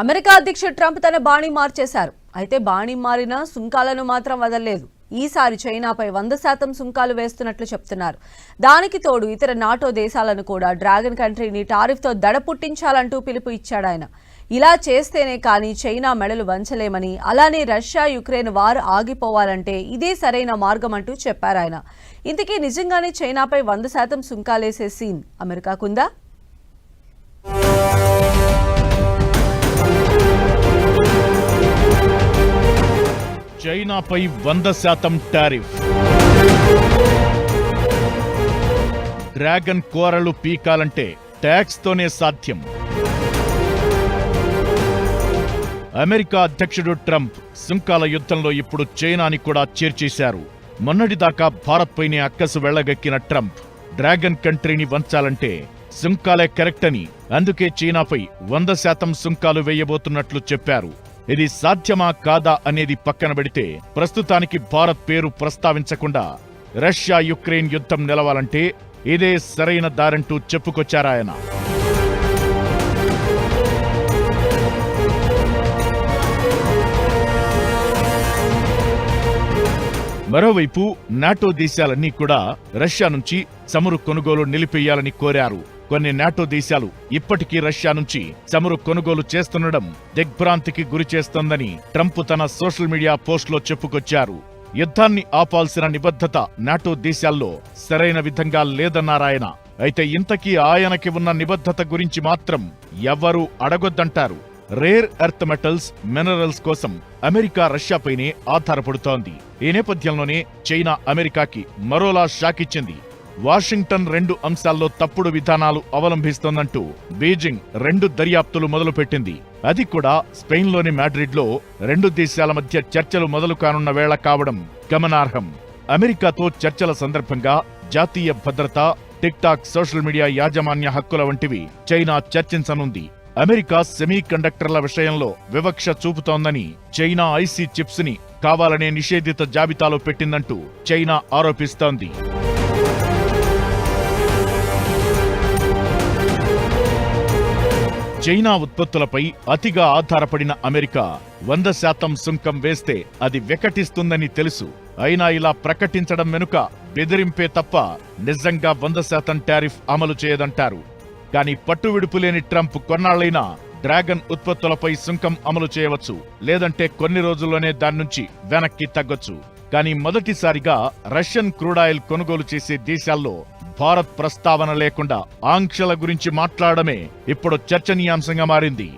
America అధ్యక్షుడు Trump తన బాణి మార్చేశారు. అయితే బాణి మారిన సుంకాలను మాత్రం వదలలేదు. ఈసారి చైనాపై వంద శాతం సుంకాలు వేస్తున్నట్లు చెప్తున్నారు. దానికి తోడు ఇతర నాటో దేశాలను కూడా డ్రాగన్ కంట్రీని టారిఫ్తో దడ పుట్టించాలంటూ పిలుపు ఇచ్చాడు ఆయన. ఇలా చేస్తేనే కానీ చైనా మెడలు వంచలేమని అలానే రష్యా యుక్రెయిన్ వారు ఆగిపోవాలంటే ఇదే సరైన మార్గం అంటూ చెప్పారు ఆయన. ఇంతకీ నిజంగానే చైనాపై వంద శాతం సుంకాలేసే సీన్ అమెరికాకుందా? చైనాపై వంద శాతం టారిఫ్. డ్రాగన్ కూరలు పీకాలంటే ట్యాక్స్తోనే సాధ్యం. అమెరికా అధ్యక్షుడు ట్రంప్ సుంకాల యుద్ధంలో ఇప్పుడు చైనాని కూడా చేర్చేశారు. మొన్నటిదాకా భారత్పైనే అక్కసు వెళ్ళగక్కిన ట్రంప్ డ్రాగన్ కంట్రీని వంచాలంటే సుంకాలే కరెక్ట్ అని అందుకే చైనాపై వంద శాతం సుంకాలు వేయబోతున్నట్లు చెప్పారు. ఇది సాధ్యమా కాదా అనేది పక్కన పెడితే ప్రస్తుతానికి భారత్ పేరు ప్రస్తావించకుండా రష్యా యుక్రెయిన్ యుద్ధం నిలవాలంటే ఇదే సరైన దారంటూ చెప్పుకొచ్చారాయన మరోవైపు నాటో దేశాలన్నీ కూడా రష్యా నుంచి చమురు కొనుగోలు నిలిపేయాలని కోరారు. కొన్ని నాటో దేశాలు ఇప్పటికీ రష్యా నుంచి చమురు కొనుగోలు చేస్తుండడం దిగ్భ్రాంతికి గురి చేస్తోందని ట్రంప్ తన సోషల్ మీడియా పోస్టులో చెప్పుకొచ్చారు. యుద్ధాన్ని ఆపాల్సిన నిబద్ధత నాటో దేశాల్లో సరైన విధంగా లేదన్నారాయన అయితే ఇంతకీ ఆయనకి ఉన్న నిబద్ధత గురించి మాత్రం ఎవ్వరూ అడగొద్దంటారు. రేర్ ఎర్త్ మెటల్స్ మినరల్స్ కోసం అమెరికా రష్యాపైనే ఆధారపడుతోంది. ఈ నేపథ్యంలోనే చైనా అమెరికాకి మరోలా షాకిచ్చింది వాషింగ్టన్ రెండు అంశాల్లో తప్పుడు విధానాలు అవలంబిస్తోందంటూ బీజింగ్ రెండు దర్యాప్తులు మొదలుపెట్టింది. అది కూడా స్పెయిన్లోని మాడ్రిడ్లో రెండు దేశాల మధ్య చర్చలు మొదలు కానున్న వేళ కావడం గమనార్హం. అమెరికాతో చర్చల సందర్భంగా జాతీయ భద్రత టిక్టాక్ సోషల్ మీడియా యాజమాన్య హక్కుల వంటివి చైనా చర్చించనుంది. అమెరికా సెమీ కండక్టర్ల విషయంలో వివక్ష చూపుతోందని చైనా ఐసీ చిప్స్ని కావాలనే నిషేధిత జాబితాలో పెట్టిందంటూ చైనా ఆరోపిస్తోంది. చైనా ఉత్పత్తులపై అతిగా ఆధారపడిన అమెరికా వంద శాతం సుంకం వేస్తే అది వికటిస్తుందని తెలుసు. అయినా ఇలా ప్రకటించడం వెనుక బెదిరింపే తప్ప నిజంగా వంద శాతం టారిఫ్ అమలు చేయదంటారు. కానీ పట్టు విడుపులేని ట్రంప్ కొన్నాళ్ళైనా డ్రాగన్ ఉత్పత్తులపై సుంకం అమలు చేయవచ్చు. లేదంటే కొన్ని రోజుల్లోనే దాని నుంచి వెనక్కి తగ్గొచ్చు. కానీ మొదటిసారిగా రష్యన్ క్రూడాయిల్ కొనుగోలు చేసే దేశాల్లో భారత్ ప్రస్తావన లేకుండా ఆంక్షల గురించి మాట్లాడమే ఇప్పుడు చర్చనీయాంశంగా మారింది.